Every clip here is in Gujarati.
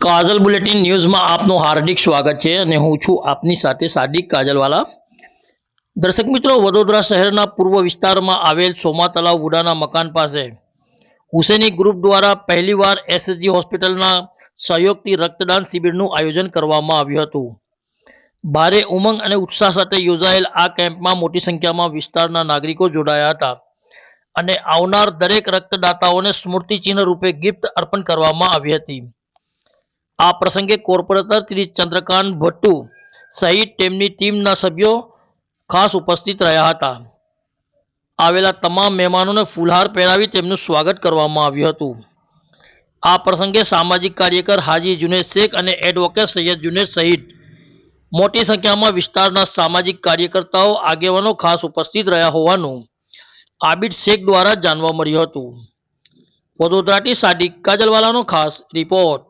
કાજલ બુલેટિન ન્યૂઝમાં આપનું હાર્દિક સ્વાગત છે અને હું છું આપની સાથે સાદિક કાજલવાલા. દર્શક મિત્રો, વડોદરા શહેરના પૂર્વ વિસ્તારમાં આવેલ સોમા તલાવ વુડાના મકાન પાસે હુસેની ગ્રુપ દ્વારા પહેલીવાર એસએસજી હોસ્પિટલના સહયોગથી રક્તદાન શિબિરનું આયોજન કરવામાં આવ્યું હતું. ભારે ઉમંગ અને ઉત્સાહ સાથે યોજાયેલ આ કેમ્પમાં મોટી સંખ્યામાં વિસ્તારના નાગરિકો જોડાયા હતા અને આવનાર દરેક રક્તદાતાઓને સ્મૃતિચિહ્ન રૂપે ગિફ્ટ અર્પણ કરવામાં આવી હતી. આ પ્રસંગે કોર્પોરેટર શ્રી ચંદ્રકાંત ભટ્ટુ સહિત તેમની ટીમના સભ્યો ખાસ ઉપસ્થિત રહ્યા હતા. આવેલા તમામ મહેમાનોને ફૂલહાર પહેરાવી તેમનું સ્વાગત કરવામાં આવ્યું હતું. આ પ્રસંગે સામાજિક કાર્યકર હાજી જુનેદ શેખ અને એડવોકેટ સૈયદ જુનેદ સહિત મોટી સંખ્યામાં વિસ્તારના સામાજિક કાર્યકર્તાઓ, આગેવાનો ખાસ ઉપસ્થિત રહ્યા હોવાનું આબિદ શેખ દ્વારા જાણવા મળ્યું હતું. વડોદરાથી સાદિક કાજલવાલાનો ખાસ રિપોર્ટ.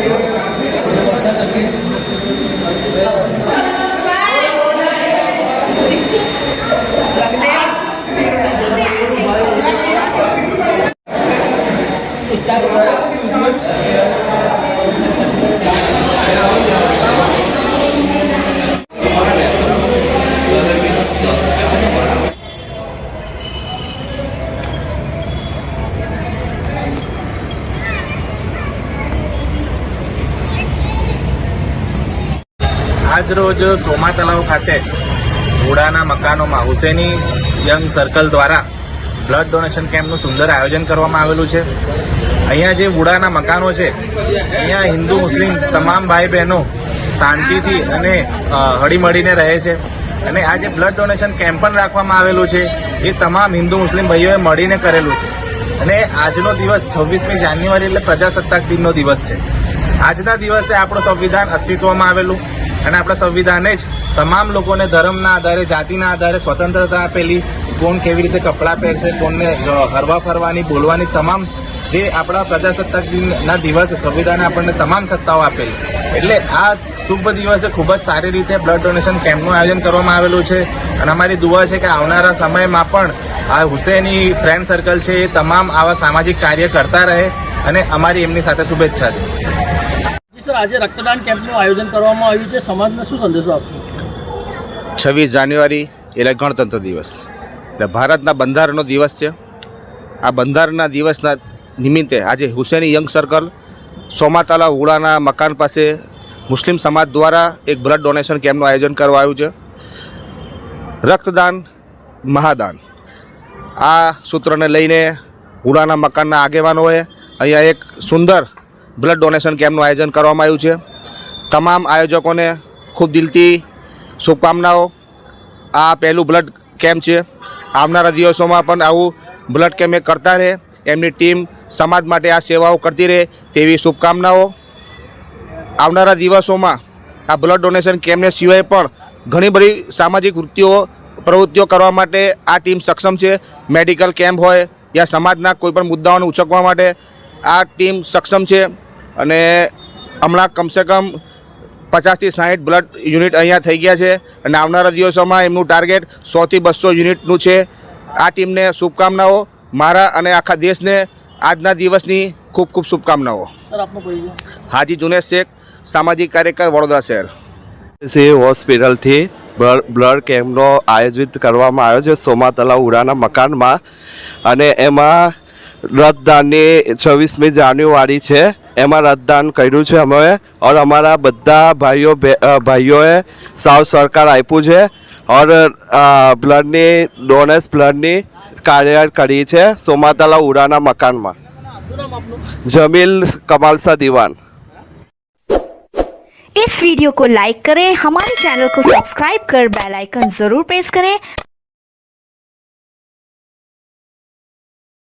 રોજ સોમા તલાવ ખાતે ઘોડાના મકાનોમાં હુસેની યંગ સર્કલ દ્વારા બ્લડ ડોનેશન કેમ્પનું સુંદર આયોજન કરવામાં આવેલું છે. અહીંયા જે વુડાના મકાનો છે, અહીંયા હિન્દુ, મુસ્લિમ તમામ ભાઈ બહેનો શાંતિથી અને હળીમળીને રહે છે. અને આ જે બ્લડ ડોનેશન કેમ્પ પણ રાખવામાં આવેલું છે, એ તમામ હિન્દુ, મુસ્લિમ ભાઈઓએ મળીને કરેલું છે. અને આજનો દિવસ છવ્વીસમી જાન્યુઆરી એટલે પ્રજાસત્તાક દિનનો દિવસ છે. આજના દિવસે આપણું સંવિધાન અસ્તિત્વમાં આવેલું. અને આપણા સંવિધાને જ તમામ લોકોને ધર્મના આધારે, જાતિના આધારે સ્વતંત્રતા આપેલી, કોણ કેવી રીતે કપડાં પહેરશે, કોણને હરવા ફરવાની, બોલવાની તમામ જે આપણા પ્રજાસત્તાક દિનના દિવસે સંવિધાને આપણને તમામ સત્તાઓ આપેલી. એટલે આ શુભ દિવસે ખૂબ જ સારી રીતે બ્લડ ડોનેશન કેમ્પનું આયોજન કરવામાં આવેલું છે. અને અમારી દુઆ છે કે આવનારા સમયમાં પણ આ હુસેની ફ્રેન્ડ સર્કલ છે એ તમામ આવા સામાજિક કાર્ય કરતા રહે અને અમારી એમની સાથે શુભેચ્છા છે. આજે રક્તદાન કેમ્પનું આયોજન કરવામાં આવ્યું છે. સમાજને શું સંદેશો આપશો? છવ્વીસ જાન્યુઆરી એટલે ગણતંત્ર દિવસ. એટલે ભારતના બંધારણનો દિવસ છે. આ બંધારણના દિવસના નિમિત્તે આજે હુસેની યંગ સર્કલ સોમાતાલા ઉડાના મકાન પાસે મુસ્લિમ સમાજ દ્વારા એક બ્લડ ડોનેશન કેમ્પનું આયોજન કરવામાં આવ્યું છે. રક્તદાન, મહાદાન. આ સૂત્રને લઈને ઉડાના મકાનના આગેવાનોએ અહીંયા એક સુંદર બ્લડ ડોનેશન કેમ્પનું આયોજન કરવામાં આવ્યું છે. તમામ આયોજકોને ખૂબ દિલથી શુભકામનાઓ. આ પહેલું બ્લડ કેમ્પ છે. આવનારા દિવસોમાં પણ આવું બ્લડ કેમ્પ કરતા રહે, એમની ટીમ સમાજ માટે આ સેવાઓ કરતી રહે તેવી શુભકામનાઓ. આવનારા દિવસોમાં આ બ્લડ ડોનેશન કેમ્પને સિવાય પણ ઘણી બધી સામાજિક વૃત્તિઓ, પ્રવૃત્તિઓ કરવા માટે આ ટીમ સક્ષમ છે. મેડિકલ કેમ્પ હોય યા સમાજના કોઈપણ મુદ્દાઓને ઉચકવા માટે આ ટીમ સક્ષમ છે અને હમણાં કમસે કમ પચાસથી સાહીઠ બ્લડ યુનિટ અહીંયા થઈ ગયા છે અને આવનારા દિવસોમાં એમનું ટાર્ગેટ સોથી બસો યુનિટનું છે. આ ટીમને શુભકામનાઓ મારા અને આખા દેશને આજના દિવસની ખૂબ ખૂબ શુભકામનાઓ. સર આપનો પરિચય હાજી જુનેશ શેખ સામાજિક કાર્યકર વડોદરા શહેર. સી હોસ્પિટલથી બ્લડ બ્લડ કેમ્પનો આયોજિત કરવામાં આવ્યો છે સોમા તલાવ ઉડાના મકાનમાં. અને એમાં રક્તદાનની છવ્વીસમી જાન્યુઆરી છે એમાં રક્તદાન કર્યું છે અમે ઓર અમારા બધા ભાઈઓ બે- અ, ભાઈઓએ સાવ સરકાર આપ્યું છે ઓર અ, બ્લડની ડોનેસ બ્લડની કાર્ય કરી છે સોમા તલાવ ઉડાના મકાનમાં શું નામ આપનું જમીલ કમાલસા દીવાન इस वीडियो को लाइक करें हमारे चैनल को सब्सक्राइब कर बेल आइकन जरूर प्रेस करें